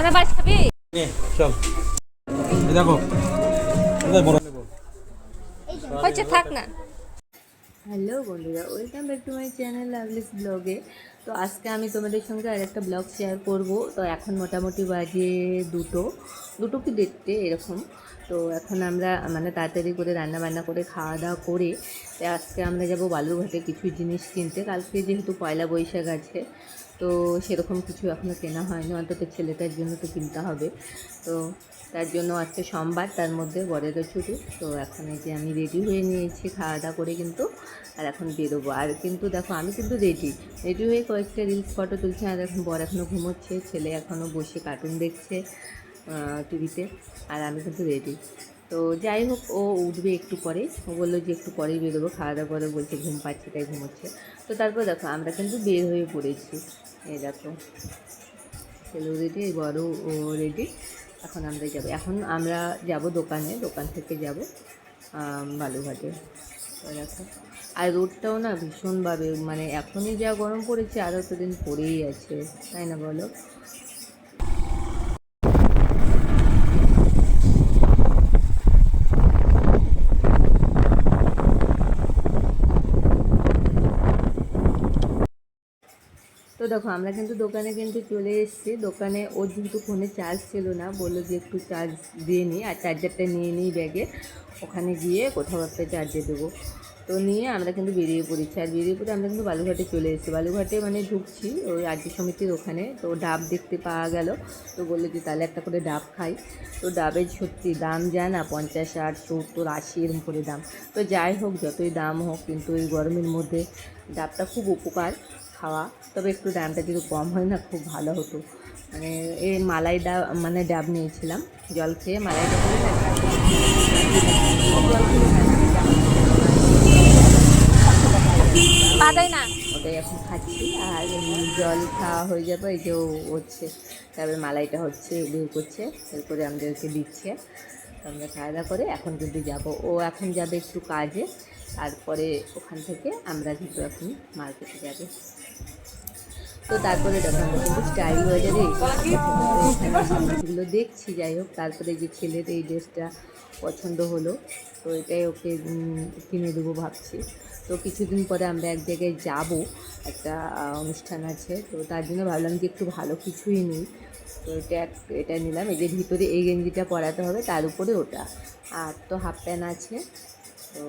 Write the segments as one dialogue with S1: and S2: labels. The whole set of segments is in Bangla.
S1: দানাদার খাবি
S2: নে চল। এই দেখো এটা বড় নেব
S1: হয়েছে থাক না।
S3: হ্যালো বন্ধুরা welcome back to my channel lovelies ব্লগে। তো আজকে আমি তোমাদের সঙ্গে আর একটা ব্লগ শেয়ার করব। তো এখন মোটামুটি বাজে দুটো। দুটো কি দেড়টে এরকম। তো এখন আমরা মানে তাড়াতাড়ি করে রান্না বান্না করে খাওয়া দাওয়া করে আজকে আমরা যাব বালুরঘাটে কিছু জিনিস কিনতে। কালকে যেহেতু পয়লা বৈশাখ আছে তো সেরকম কিছু এখনও কেনা হয়নি। অন্তত ছেলেটার জন্য তো কিনতে হবে। তো তার জন্য আজকে সোমবার, তার মধ্যে বরেরও ছুটি। তো এখন এই যে আমি রেডি হয়ে নিয়েছি খাওয়া দাওয়া করে কিন্তু, আর এখন বেরোবো। আর কিন্তু দেখো, আমি কিন্তু রেডি রেডি হয়ে কয়েকটা রিলস ফটো তুলছি। আর এখন বর এখনও ঘুমোচ্ছে, ছেলে এখনও বসে কার্টুন দেখছে টিভিতে আর আমি কিন্তু রেডি তো যাই হোক, ও উঠবে একটু পরে। ও বলল যে একটু পরেই বেরোবো খাওয়া দাওয়া করে বলছে ঘুম পাচ্ছে, তাই ঘুমোচ্ছে। তো তারপর দেখো, আমরা কিন্তু বের হয়ে পড়েছি। এই দেখো, ছেলেও রেডি বড় ও রেডি এখন আমরা যাব। এখন আমরা যাব দোকানে, দোকান থেকে যাব বালুঘাটে দেখো। আর রোদটাও না ভীষণভাবে মানে এখনই যা গরম পড়েছে, আরও তো দিন পড়েই আছে, তাই না বলো? দেখো, আমরা কিন্তু দোকানে কিন্তু চলে এসেছি। দোকানে ওর যেহেতু ফোনে চার্জ ছিল না, বলল যে একটু চার্জ দিয়ে নিই আর চার্জারটা নিয়ে নিই ব্যাগে ওখানে গিয়ে কোথাও একটা চার্জে দেবো। তো নিয়ে আমরা কিন্তু বেরিয়ে পড়েছি। আর বেরিয়ে পড়ে আমরা কিন্তু বালুঘাটে চলে এসেছি। বালুঘাটে মানে ঢুকছি ওই রাজ্য সমিতির ওখানে। তো ডাব দেখতে পাওয়া গেল। তো বলল যে তাহলে একটা করে ডাব খাই। তো ডাবের সত্যি দাম যায় না পঞ্চাশ ষাট, সত্তর, আশি এরকম করে দাম। তো যাই হোক, যতই দাম হোক, কিন্তু এই গরমের মধ্যে ডাবটা খুব উপকার। খাওয়া। তবে একটু দামটা যদি কম হয় না খুব ভালো হতো। মানে এই মালাই ডাব মানে ডাব নিয়েছিলাম জল খেয়ে মালাই ডাব না? ওটাই এখন খাচ্ছি আর জল খাওয়া হয়ে যাবে এই যে হচ্ছে তারপরে মালাইটা হচ্ছে বের করছে এরপরে আমাদেরকে দিচ্ছে। আমরা খাওয়া দাওয়া করে এখন কিন্তু যাব। ও এখন যাবে একটু কাজে তারপরে ওখান থেকে আমরা কিন্তু এখন মার্কেটে যাবে। তো তারপরে আমরা কিন্তু স্টাইল বাজারে এগুলো দেখছি, যাই হোক, তারপরে যে ছেলের এই ড্রেসটা পছন্দ হলো, তো এটাই ওকে কিনে দেবো ভাবছি। তো কিছুদিন পরে আমরা এক জায়গায় যাব, একটা অনুষ্ঠান আছে, তো তার জন্য ভাবলাম যে একটু ভালো কিছুই নিই। তো এটা এটা নিলাম, এই যে ভিতরে এই গেঞ্জিটা পরাতে হবে, তার উপরে ওটা। আর তো হাফ প্যান্ট আছে, তো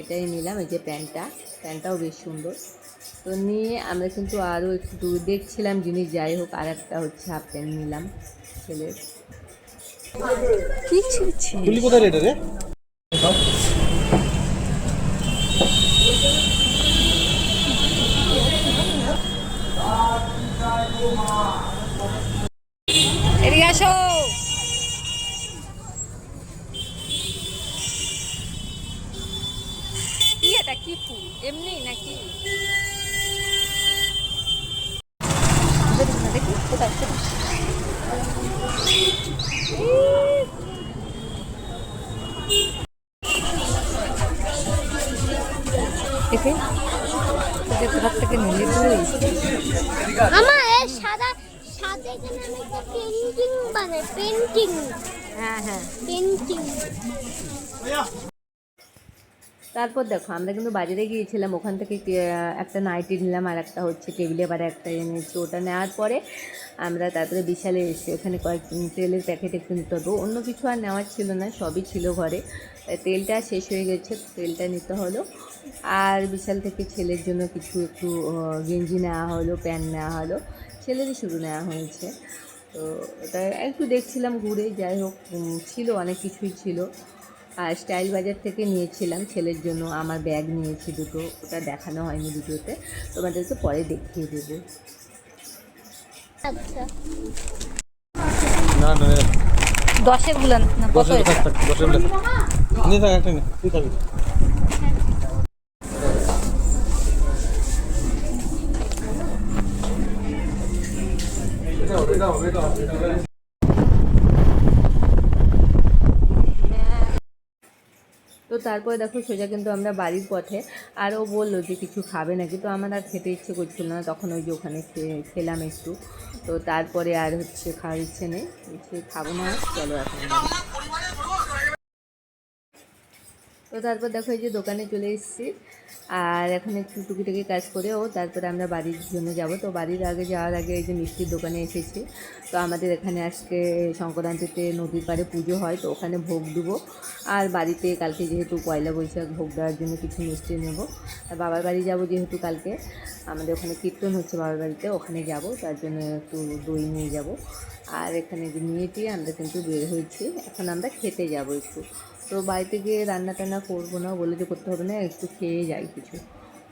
S3: এটাই নিলাম, এই যে প্যান্টটা, প্যান্টটাও বেশ সুন্দর। তো নিয়ে আমরা কিন্তু আরও একটু দেখছিলাম জিনিস যাই হোক আর একটা হচ্ছে হাফ প্যান্ট নিলাম ছেলের।
S1: কি ছিছি
S2: তুলি কোথায় রেটে রে?
S1: এদিকে আসো। কি এটা কি ফুল? এমনি নাকি? দেখি না, দেখি কোথায় কোথায়? দেখি তোকে কোথার থেকে নিলি তুই
S4: আমার এই সাদা সাদা এখানে আমি একটা পেন্টিং বানাই পেন্টিং
S1: হ্যাঁ হ্যাঁ।
S4: পেন্টিং
S3: তারপর দেখো আমরা কিন্তু বাজারে গিয়েছিলাম ওখান থেকে একটা নাইটি নিলাম আর একটা হচ্ছে টেবিলে আবার একটা এনেছি ওটা নেওয়ার পরে আমরা তারপরে বিশালে এসে ওখানে কয়েক তেলের প্যাকেট একটু নিতে হতো অন্য কিছু আর নেওয়ার ছিল না, সবই ছিল ঘরে। তেলটা শেষ হয়ে গেছে, তেলটা নিতে হলো। আর বিশাল থেকে ছেলের জন্য কিছু একটু গেঞ্জি নেওয়া হলো, প্যান্ট নেওয়া হলো। ছেলেরই শুরু নেওয়া হয়েছে। তো ওটা একটু দেখছিলাম ঘুরে, যাই হোক ছিল, অনেক কিছুই ছিল। আর স্টাইল বাজার থেকে নিয়েছিলাম ছেলের জন্য, আমার ব্যাগ নিয়েছি দুটো। ওটা দেখানো হয়নি ভিডিওতে। তোমাদেরকে পরে দেখিয়ে দেবো।
S4: আচ্ছা
S2: না না
S1: দশেরগুলো না কত
S2: দশের থাক থাক দশের বেলা নিয়ে থাক একটা নে তুই থাকবি
S3: তো তারপরে দেখো সোজা কিন্তু আমরা বাড়ির পথে আরও বলল যে কিছু খাবে নাকি, তো আমার আর খেতে ইচ্ছে করছিল না, তখন ওই যে ওখানে খেলাম একটু। তো তারপরে আর হচ্ছে খাওয়ার ইচ্ছে নেই সে খাব না, চলো এখন তো তারপর দেখো এই যে দোকানে চলে এসেছি। আর এখন একটু টুকিটাকি কাজ করেও তারপরে আমরা বাড়ির জন্য যাব। তো বাড়ির আগে যাওয়ার আগে এই যে মিষ্টির দোকানে এসেছি। তো আমাদের এখানে আজকে সংক্রান্তিতে নদীর পাড়ে পুজো হয়, তো ওখানে ভোগ দেবো। আর বাড়িতে কালকে যেহেতু পয়লা বৈশাখ, ভোগ দেওয়ার জন্য কিছু মিষ্টি নেব। আর বাবার বাড়ি যাব যেহেতু কালকে। আমাদের ওখানে কীর্তন হচ্ছে বাবার বাড়িতে, ওখানে যাব, তার জন্য একটু দই নিয়ে যাব। আর এখানে যে নিয়ে টিয়ে আমরা কিন্তু বের হয়েছি। এখন আমরা খেতে যাব একটু। তো বাড়িতে গিয়ে রান্না টান্না করব না, বলে যে করতে হবে না, একটু খেয়ে যাই কিছু।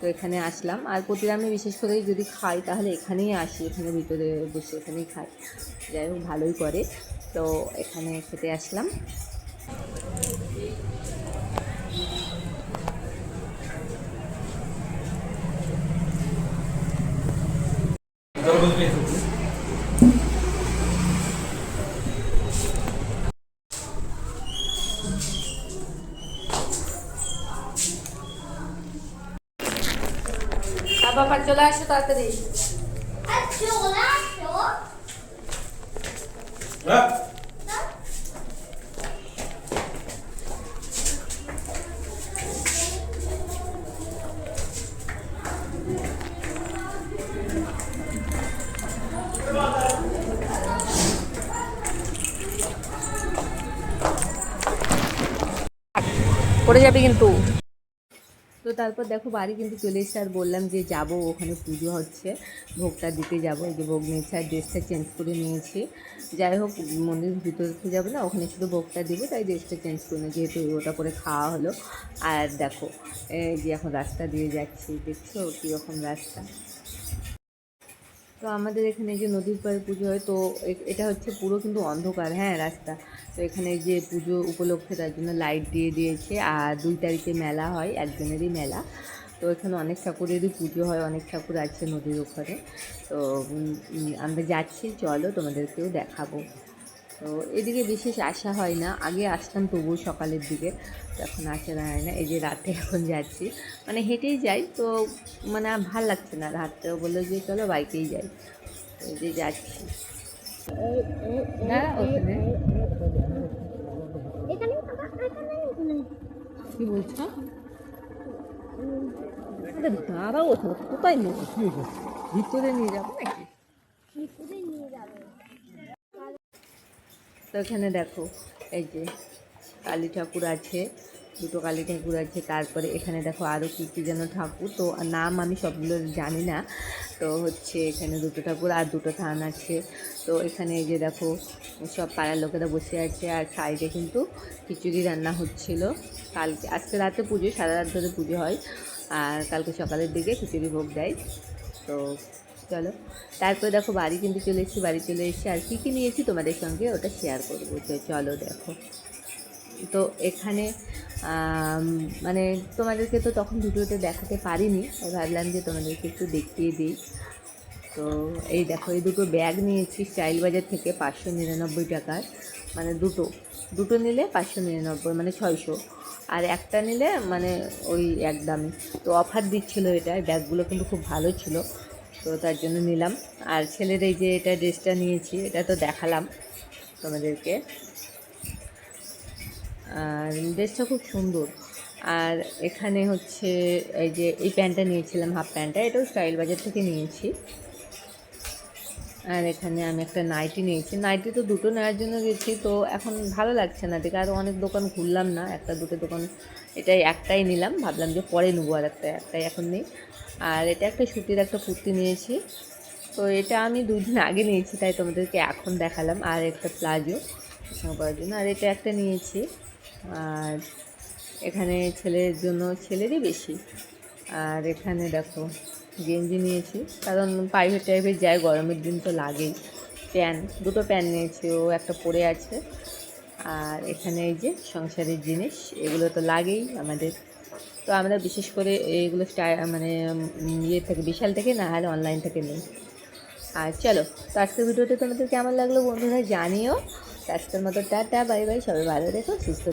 S3: তো এখানে আসলাম। আর প্রতিদিন আমি বিশেষ করে যদি খাই, তাহলে এখানেই আসি, এখানে ভিতরে বসে এখানেই খাই। যাই হোক, ভালোই করে। তো এখানে খেতে আসলাম। বাবা চলে আসো তাড়াতাড়ি
S4: আর চলে আসো
S2: হ্যাঁ
S1: পড়ে যাবে কিন্তু।
S3: তো তারপর দেখো বাড়ি কিন্তু চলে এসে আর বললাম যে যাব, ওখানে পুজো হচ্ছে। ভোগটা দিতে যাব, এই যে ভোগ নিয়েছি আর ড্রেসটা চেঞ্জ করে নিয়েছি। যাই হোক মন্দিরের ভিতরে তো যাবে না, ওখানে শুধু ভোগটা দিব, তাই ড্রেসটা চেঞ্জ করে যেহেতু ওটা করে খাওয়া হলো। আর দেখো, এই যে এখন রাস্তা দিয়ে যাচ্ছি, দেখছ কীরকম রাস্তা। তো আমাদের এখানে যে নদীর পাড়ে পুজো হয়, তো এটা হচ্ছে পুরো কিন্তু অন্ধকার হ্যাঁ রাস্তা। তো এখানে যে পুজো উপলক্ষে তার জন্য লাইট দিয়ে দিয়েছে, আর দুই তারিখে মেলা হয়, একজনেরই মেলা। তো এখানে অনেক ঠাকুরেরই পুজো হয়, অনেক ঠাকুর আছে নদীর ওখানে তো আমরা যাচ্ছি, চলো তোমাদেরকেও দেখাবো। তো এদিকে বিশেষ আসা হয় না, আগে আসতাম তবুও সকালের দিকে, এখন আসা হয় না, এই যে রাতে এখন যাচ্ছি। মানে হেঁটেই যাই, তো মানে ভালো লাগছে না, রাত্রেও বলল যে চলো বাইকেই যাই। এই যে যাচ্ছি। না ওখানে
S4: এখানে থাকা এখানে এখানে
S3: কি বলছো? দাঁড়াও, ওখানে কোথায় নেই ভিতরে নিয়ে যাব নাকি?
S4: ভিতরে নিয়ে যাব
S3: তো এখানে দেখো, এই যে কালী ঠাকুর আছে। দুটো কালী ঠাকুর আছে তারপরে এখানে দেখো আরও কী কী যেন ঠাকুর। তো নাম আমি সবগুলো জানি না। তো হচ্ছে এখানে দুটো ঠাকুর আর দুটো থান আছে। তো এখানে যে দেখো, সব পাড়ার লোকেরা বসে আছে আর সাইডে কিন্তু খিচুড়ি রান্না হচ্ছিল। কালকে, আজকে রাতে পুজো, সারা রাত ধরে পুজো হয়। আর কালকে সকালের দিকে খিচুড়ি ভোগ দেয়। তো চলো, তারপরে দেখো বাড়ি কিন্তু চলে এসেছি, বাড়ি চলে এসেছি আর কী কী নিয়েছি তোমাদের সঙ্গে ওটা শেয়ার করব। তো চলো দেখো। তো এখানে মানে তোমাদেরকে তো তখন ভিডিওতে দেখাতে পারিনি, তাই ভাবলাম যে তোমাদেরকে একটু দেখিয়ে দিই। তো এই দেখো, এই দুটো ব্যাগ নিয়েছি স্টাইল বাজার থেকে পাঁচশো নিরানব্বই টাকার মানে দুটো। দুটো নিলে পাঁচশো নিরানব্বই মানে ছয়শো। আর একটা নিলে মানে ওই এক দামে। তো অফার দিচ্ছিল এটা ব্যাগগুলো কিন্তু খুব ভালো ছিল, তো তার জন্য নিলাম। আর ছেলের এই যে এটা ড্রেসটা নিয়েছি, এটা তো দেখালাম তোমাদেরকে। আর ড্রেসটা খুব সুন্দর। আর এখানে হচ্ছে এই যে এই প্যান্টটা নিয়েছিলাম, হাফ প্যান্টটা, এটাও স্টাইল বাজার থেকে নিয়েছি। আর এখানে আমি একটা নাইটি নিয়েছি। নাইটি তো দুটো নেওয়ার জন্য গেছি, তো এখন ভালো লাগছে না। দেখে আরও অনেক দোকান ঘুরলাম না, একটা দুটো দোকান, এটাই একটাই নিলাম। ভাবলাম যে পরে নেব আর একটা, একটাই এখন নেই। আর এটা একটা সুতির একটা কুর্তি নিয়েছি। তো এটা আমি দুই দিন আগে নিয়েছি, তাই তোমাদেরকে এখন দেখালাম। আর একটা প্লাজো সঙ্গে পরার জন্য। আর এটা একটা নিয়েছি। আর এখানে ছেলের জন্য ছেলেরই বেশি। আর এখানে দেখো, গেঞ্জি নিয়েছি। কারণ প্রাইভেট টাইভেট যায়, গরমের দিন তো লাগেই। প্যান্ট, দুটো প্যান্ট নিয়েছি, ও একটা পরে আছে। আর এখানে এই যে সংসারের জিনিস, এগুলো তো লাগেই আমাদের। তো আমরা বিশেষ করে এইগুলো মানে ইয়ে থেকে, বিশাল থেকে না হলে অনলাইন থেকে নেই। আর চলো, তো আজকের ভিডিওটা তোমাদের কেমন লাগল বন্ধুরা জানিও। আজকের মতো টাটা বাই বাই সবাই ভালো দেখো সুস্থ